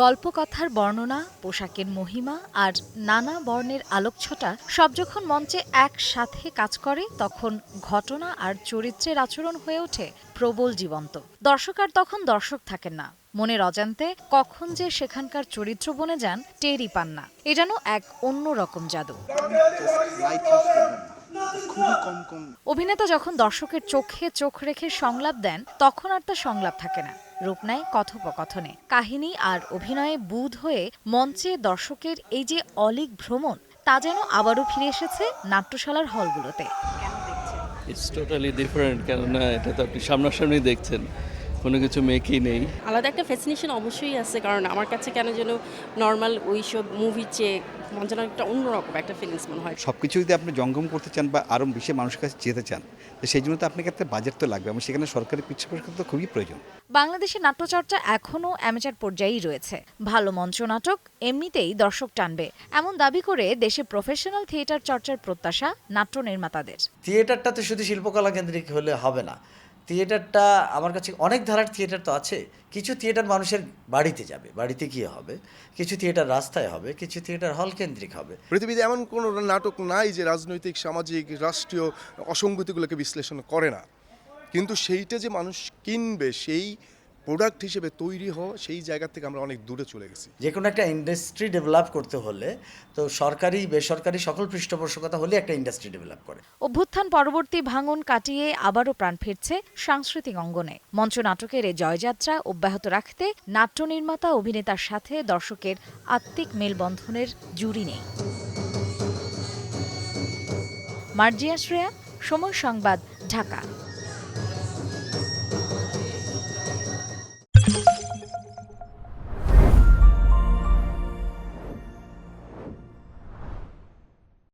গল্পকথার বর্ণনা, পোশাকের মহিমা আর নানা বর্ণের আলোকছটা সব যখন মঞ্চে একসাথে কাজ করে, তখন ঘটনা আর চরিত্রের আচরণ হয়ে ওঠে প্রবল জীবন্ত। দর্শক আর তখন দর্শক থাকেন না। মনের অজান্তে কখন যে সেখানকার চরিত্র বনে যান, টেরই পান না। এ যেন এক অন্যরকম জাদু। লাইট ইউজ করবেন না খুবই কম কম অভিনেতা যখন দর্শকের চোখে চোখ রেখে সংলাপ দেন, তখন আর তার সংলাপ থাকে না। রূপ নেয় কথোপকথনে। কাহিনী আর অভিনয়ে বুধ হয়ে মঞ্চে দর্শকের এই যে অলিক ভ্রমণ, তা যেন আবারও ফিরে এসেছে নাট্যশালার হলগুলোতে। ইটস টোটালি ডিফারেন্ট কেননা এটা তো আপনি সামনাসামনি দেখছেন। কোনো কিছু মেকই নেই। আলাদা একটা ফ্যাসিনেশন অবশ্যই আছে কারণ আমার কাছে কেন যেন নর্মাল ওই সব মুভির চেয়ে যেন একটা অন্যরকম একটা ফিলিংস মনে হয়। সব কিছু যদি আপনি জঙ্গম করতে চান বা আরও বেশি মানুষের কাছে যেতে চান তো সেই জন্য তো আপনাকে একটা বাজেট তো লাগবে। এবং সেখানে সরকারি পৃষ্ঠপোষকতা তো খুবই প্রয়োজন। বাংলাদেশের নাট্যচর্চা এখনও অ্যামেচার পর্যায়েই রয়েছে। ভালো মঞ্চ নাটক এমনিতেই দর্শক টানবে। এমন দাবি করে দেশে প্রফেশনাল থিয়েটার চর্চার প্রত্যাশা নাট্য নির্মাতাদের। থিয়েটারটা তো শুধু শিল্পকলা কেন্দ্রিক হলে হবে না। থিয়েটারটা আমার কাছে অনেক ধারার থিয়েটার তো আছে। কিছু থিয়েটার মানুষের বাড়িতে যাবে, বাড়িতে গিয়ে হবে। কিছু থিয়েটার রাস্তায় হবে, কিছু থিয়েটার হল কেন্দ্রিক হবে। পৃথিবীতে এমন কোনো নাটক নাই যে রাজনৈতিক, সামাজিক, রাষ্ট্রীয় অসঙ্গতিগুলোকে বিশ্লেষণ করে না। কিন্তু সেইটা যে মানুষ কিনবে, সেই প্রোডাক্ট হিসেবে তৈরি হওয়া সেই জায়গা থেকে আমরা অনেক দূরে চলে গেছি। যে কোনো একটা ইন্ডাস্ট্রি ডেভেলপ করতে হলে তো সরকারি বেসরকারি সকল পৃষ্ঠপোষকতা হলে একটা ইন্ডাস্ট্রি ডেভেলপ করে। অভ্যুত্থান পরবর্তী ভাঙন কাটিয়ে আবারও প্রাণ ফিরছে সাংস্কৃতিক অঙ্গনে। মঞ্চ নাটকের এই জয়যাত্রা অব্যাহত রাখতে নাট্য নির্মাতা অভিনেতার সাথে দর্শকের আত্মিক মেলবন্ধনের জুড়ি নেই। মার্জিয়া শ্রেয়া সময় সংবাদ ঢাকা।